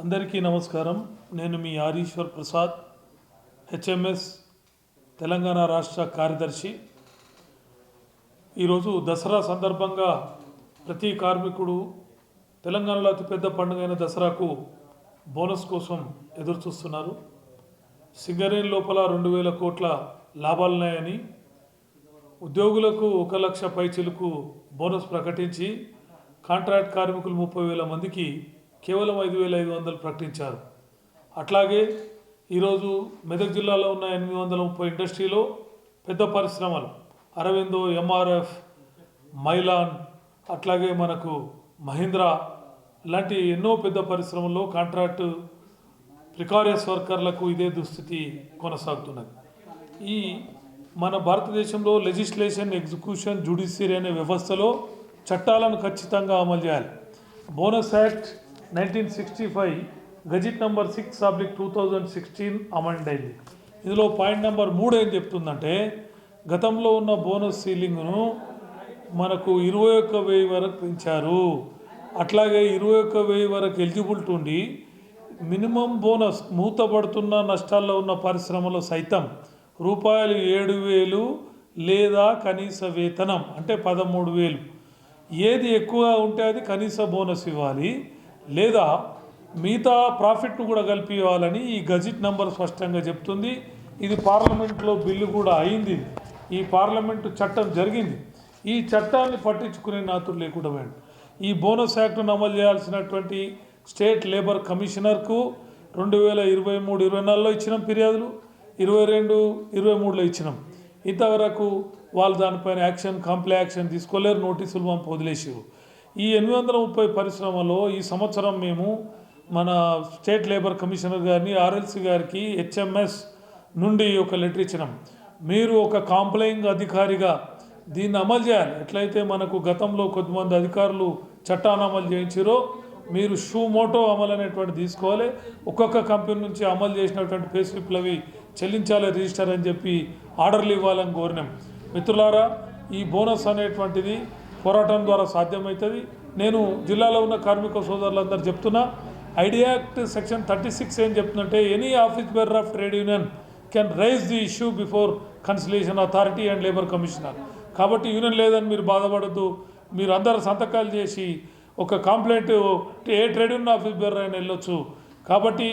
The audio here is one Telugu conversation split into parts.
అందరికీ నమస్కారం. నేను మీ ఆరీశ్వర్ ప్రసాద్ హెచ్ఎంఎస్ తెలంగాణ రాష్ట్ర కార్యదర్శి. ఈరోజు దసరా సందర్భంగా ప్రతి కార్మికుడు తెలంగాణలో అతిపెద్ద పండుగైన దసరాకు బోనస్ కోసం ఎదురు చూస్తున్నారు సింగరేణి లోపల రెండు వేల కోట్ల లాభాలున్నాయని ఉద్యోగులకు ఒక లక్ష పైచిలకు బోనస్ ప్రకటించి కాంట్రాక్ట్ కార్మికులు ముప్పై వేల మందికి కేవలం ఐదు వేల ఐదు వందలు ప్రకటించారు. అట్లాగే ఈరోజు మెదక్ జిల్లాలో ఉన్న ఎనిమిది వందల ముప్పై ఇండస్ట్రీలో పెద్ద పరిశ్రమలు అరవిందో ఎంఆర్ఎఫ్ మైలాన్ అట్లాగే మనకు మహీంద్రా లాంటి ఎన్నో పెద్ద పరిశ్రమల్లో కాంట్రాక్టు ప్రికారియస్ వర్కర్లకు ఇదే దుస్థితి కొనసాగుతున్నది. ఈ మన భారతదేశంలో లెజిస్లేషన్ ఎగ్జిక్యూషన్ జుడిషియరీ అనే వ్యవస్థలో చట్టాలను ఖచ్చితంగా అమలు చేయాలి. Bonus act nineteen sixty five gazette number six oblique two thousand sixteen amend అయింది ఇందులో పాయింట్ నెంబర్ మూడు ఏం చెప్తుందంటే గతంలో ఉన్న బోనస్ సీలింగ్ను మనకు ఇరవై ఒక్క వెయ్యి వరకు పెంచారు. అట్లాగే ఇరవై ఒక్క వెయ్యి వరకు ఎలిజిబిలిటీ ఉండి మినిమం బోనస్ మూతపడుతున్న నష్టాల్లో ఉన్న పరిశ్రమలో సైతం రూపాయలు ఏడు వేలు లేదా కనీస వేతనం అంటే పదమూడు వేలు. ఏది ఎక్కువ ఉంటే అది కనీస బోనస్ ఇవ్వాలి. లేదా మిగతా ప్రాఫిట్ను కూడా కలిపి ఇవ్వాలని ఈ గజిట్ నంబర్ స్పష్టంగా చెప్తుంది. ఇది పార్లమెంట్లో బిల్లు కూడా అయింది. ఈ పార్లమెంటు చట్టం జరిగింది. ఈ చట్టాన్ని పట్టించుకునే నాతులు లేకుండా వేయండి ఈ బోనస్ యాక్ట్ను అమలు చేయాల్సినటువంటి స్టేట్ లేబర్ కమిషనర్కు రెండు వేల ఇరవై మూడు ఇరవై నాలుగులో ఇచ్చినాం ఫిర్యాదులు ఇరవై రెండు ఇరవై మూడులో ఇచ్చినాం. ఇంతవరకు వాళ్ళు దానిపైన యాక్షన్ కంప్లై యాక్షన్ తీసుకోలేరు నోటీసులు పంపి వదిలేసారు ఈ ఎనిమిది వందల ముప్పై పరిశ్రమలో ఈ సంవత్సరం మేము మన స్టేట్ లేబర్ కమిషనర్ గారిని ఆర్ఎల్సి గారికి హెచ్ఎంఎస్ నుండి ఒక లెటర్ ఇచ్చినాం. మీరు ఒక కాంప్లైంగ్ అధికారిగా దీన్ని అమలు చేయాలి. ఎట్లయితే మనకు గతంలో కొద్దిమంది అధికారులు చట్టాన్ని అమలు చేయించారో మీరు షూ మోటో అమలు అనేటువంటి తీసుకోవాలి. ఒక్కొక్క కంపెనీ నుంచి అమలు చేసినటువంటి పే స్లిప్లు అవి చెల్లించాలి రిజిస్టర్ అని చెప్పి ఆర్డర్లు ఇవ్వాలని కోరినాం. మిత్రులారా ఈ బోనస్ అనేటువంటిది పోరాటం ద్వారా సాధ్యమవుతుంది. నేను జిల్లాలో ఉన్న కార్మిక సోదరులందరూ చెప్తున్నా I D act section thirty six ఏం చెప్తుందంటే any office bearer of trade union can raise the issue before conciliation authority and labour commissioner కాబట్టి యూనియన్ లేదని మీరు బాధపడద్దు. మీరు అందరు సంతకాలు చేసి ఒక కంప్లైంట్ ఏ ట్రేడ్ యూనియన్ ఆఫీస్ బేరర్ అయినా వెళ్ళొచ్చు. కాబట్టి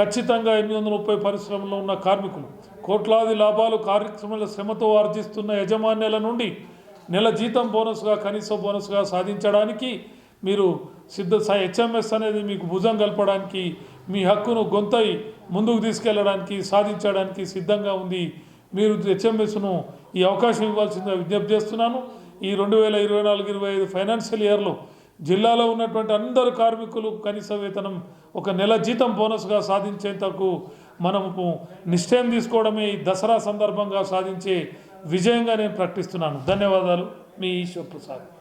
ఖచ్చితంగా ఎనిమిది వందల ముప్పై పరిశ్రమలో ఉన్న కార్మికులు కోట్లాది లాభాలు కార్యక్రమాల శ్రమతో ఆర్జిస్తున్న యజమాన్యాల నుండి నెల జీతం బోనస్గా కనీస బోనస్గా సాధించడానికి మీరు సిద్ధ హెచ్ఎంఎస్ అనేది మీకు భుజం కలపడానికి మీ హక్కును గొంతై ముందుకు తీసుకెళ్ళడానికి సాధించడానికి సిద్ధంగా ఉంది. మీరు హెచ్ఎంఎస్ను ఈ అవకాశం ఇవ్వాల్సిందిగా విజ్ఞప్తి చేస్తున్నాను. ఈ రెండు వేల ఇరవై నాలుగు ఇరవై ఐదు ఫైనాన్షియల్ ఇయర్లో జిల్లాలో ఉన్నటువంటి అందరు కార్మికులు కనీస వేతనం ఒక నెల జీతం బోనస్గా సాధించేంతకు మనము నిశ్చయం తీసుకోవడమే ఈ దసరా సందర్భంగా సాధించే విజయంగా నేను ప్రకటిస్తున్నాను. ధన్యవాదాలు. మీ ఈశ్వర్ ప్రసాద్.